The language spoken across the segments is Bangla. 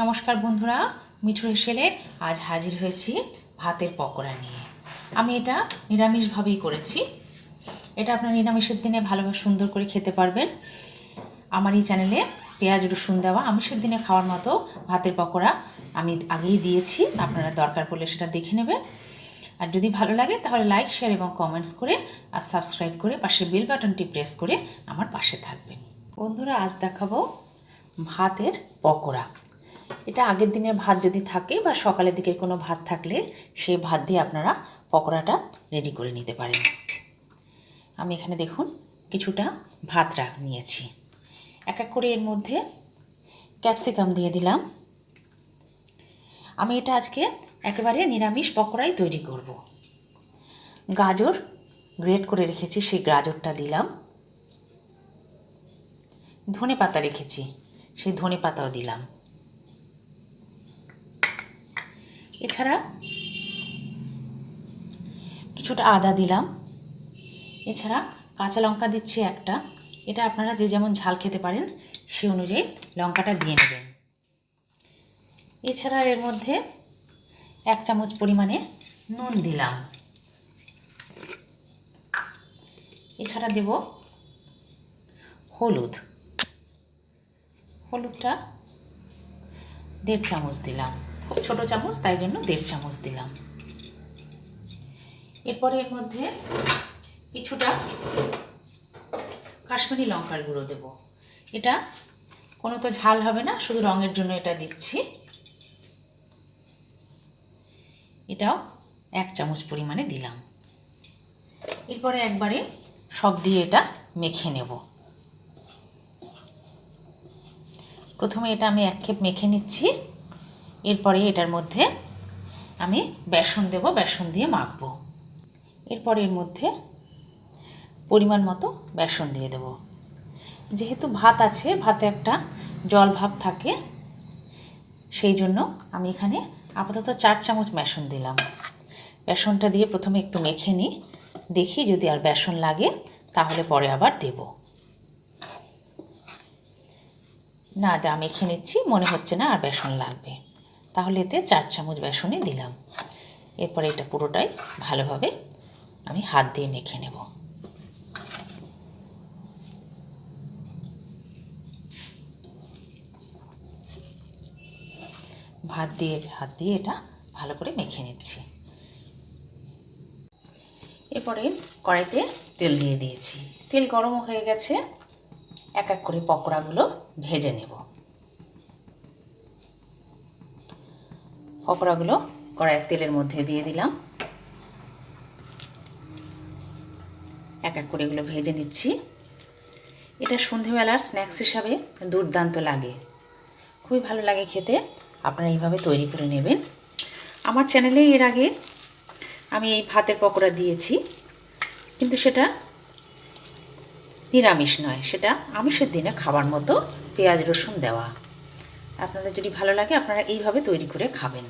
নমস্কার বন্ধুরা মিঠু হেসেলে আজ হাজির হয়েছি ভাতের পকোড়া নিয়ে। আমি এটা নিরামিষভাবেই করেছি। এটা আপনার নিরামিষের দিনে ভালোভাবে সুন্দর করে খেতে পারবেন। আমার এই চ্যানেলে পেঁয়াজ, রসুন দেওয়া আমিষের দিনে খাওয়ার মতো ভাতের পকোড়া আমি আগেই দিয়েছি। আপনারা দরকার পড়লে সেটা দেখে নেবেন। আর যদি ভালো লাগে তাহলে লাইক, শেয়ার এবং কমেন্টস করে আর সাবস্ক্রাইব করে পাশে বেল বাটনটি প্রেস করে আমার পাশে থাকবেন। বন্ধুরা, আজ দেখাবো ভাতের পকোড়া। এটা আগের দিনের ভাত যদি থাকে বা সকালের দিকের কোনো ভাত থাকলে সেই ভাত দিয়ে আপনারা পকোড়াটা রেডি করে নিতে পারেন। আমি এখানে দেখুন কিছুটা ভাত রাখ নিয়েছি। এক এক করে এর মধ্যে ক্যাপসিকাম দিয়ে দিলাম। আমি এটা আজকে একেবারে নিরামিষ পকোড়াই তৈরি করব। গাজর গ্রেট করে রেখেছি, সেই গাজরটা দিলাম। ধনে পাতা রেখেছি, সেই ধনে পাতাও দিলাম। এছাড়া কিছুটা আদা দিলাম। এছাড়া কাঁচা লঙ্কা দিচ্ছি একটা। এটা আপনারা যে যেমন ঝাল খেতে পারেন, সে অনুযায়ী লঙ্কাটা দিয়ে নেবেন। এছাড়া এর মধ্যে এক চামচ পরিমাণে নুন দিলাম। এছাড়া দেব হলুদ। হলুদটা দেড় চামচ দিলাম। খুব ছোটো চামচ, তাই জন্য দেড় চামচ দিলাম। এরপরে এর মধ্যে কিছুটা কাশ্মীরি লঙ্কার গুঁড়ো দেব। এটা কোনো তো ঝাল হবে না, শুধু রঙের জন্য এটা দিচ্ছি। এটাও এক চামচ পরিমাণে দিলাম। এরপরে একবারে সব দিয়ে এটা মেখে নেব। প্রথমে এটা আমি এক খেপ মেখে নিচ্ছি। এরপরে এটার মধ্যে আমি বেসন দেব, বেসন দিয়ে মাখবো। এরপরে এর মধ্যে পরিমাণ মতো বেসন দিয়ে দেব। যেহেতু ভাত আছে, ভাতে একটা জল ভাব থাকে, সেই জন্য আমি এখানে আপাতত চার চামচ বেসন দিলাম। বেসনটা দিয়ে প্রথমে একটু মেখে নিই, দেখি যদি আর বেসন লাগে, তাহলে পরে আবার দেব। না, যা মেখে নিচ্ছি, মনে হচ্ছে না আর বেসন লাগবে। তাহলে এতে চার চামচ বেসনই দিলাম। এরপরে এটা পুরোটাই ভালোভাবে আমি হাত দিয়ে মেখে নেব। ভাত দিয়ে, হাত দিয়ে এটা ভালো করে মেখে নিচ্ছি। এরপরে কড়াইতে তেল দিয়ে দিয়েছি। তেল গরমও হয়ে গেছে। এক এক করে পকোড়াগুলো ভেজে নেব। পকোড়াগুলো কড়াইয়ের তেলের মধ্যে দিয়ে দিলাম। এক এক করে এগুলো ভেজে নিচ্ছি। এটা সন্ধেবেলার স্ন্যাক্স হিসাবে দুর্দান্ত লাগে। খুবই ভালো লাগে খেতে। আপনারা এইভাবে তৈরি করে নেবেন। আমার চ্যানেলে এর আগে আমি এই ভাতের পকোড়া দিয়েছি, কিন্তু সেটা নিরামিষ নয়, সেটা আমিষের দিনে খাবার মতো পেঁয়াজ রসুন দেওয়া। আপনাদের যদি ভালো লাগে, আপনারা এইভাবে তৈরি করে খাবেন।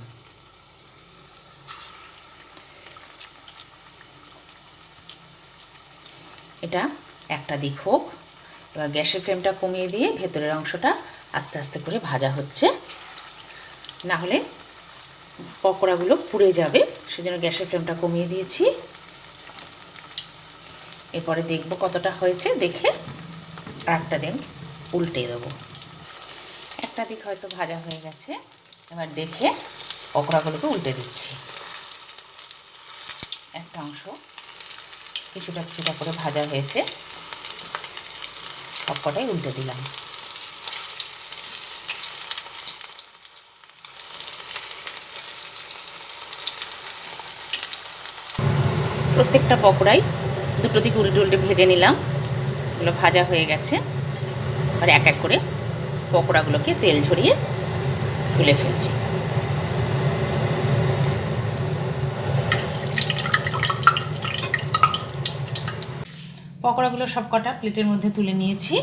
এটা একটা দিক হোক। এবার গ্যাসের ফ্লেমটা কমিয়ে দিয়ে ভেতরের অংশটা আস্তে আস্তে করে ভাজা হচ্ছে। না হলে পকোড়াগুলো পুড়ে যাবে, সেজন্য গ্যাসের ফ্লেমটা কমিয়ে দিয়েছি। এরপরে দেখব কতটা হয়েছে, দেখে আর একটা দিন উল্টে দেবো। একটা দিক হয়তো ভাজা হয়ে গেছে। এবার দেখে পকোড়াগুলোকে উল্টে দিচ্ছি। একটা অংশ কিছুটা কিছুটা করে ভাজা হয়েছে। সবকটাই উল্টে দিলাম। প্রত্যেকটা পকোড়াই দুটো দিক উল্টে উল্টে ভেজে নিলাম। এগুলো ভাজা হয়ে গেছে। আর এক এক করে পকোড়াগুলোকে তেল ঝরিয়ে তুলে ফেলছি। পকোড়াগুলো সব কটা প্লেটের মধ্যে তুলে নিয়েছি।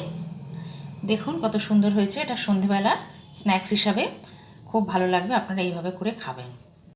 দেখুন কত সুন্দর হয়েছে। এটা সন্ধেবেলার স্ন্যাক্স হিসাবে। খুব ভালো লাগবে, আপনারা এইভাবে করে খাবেন।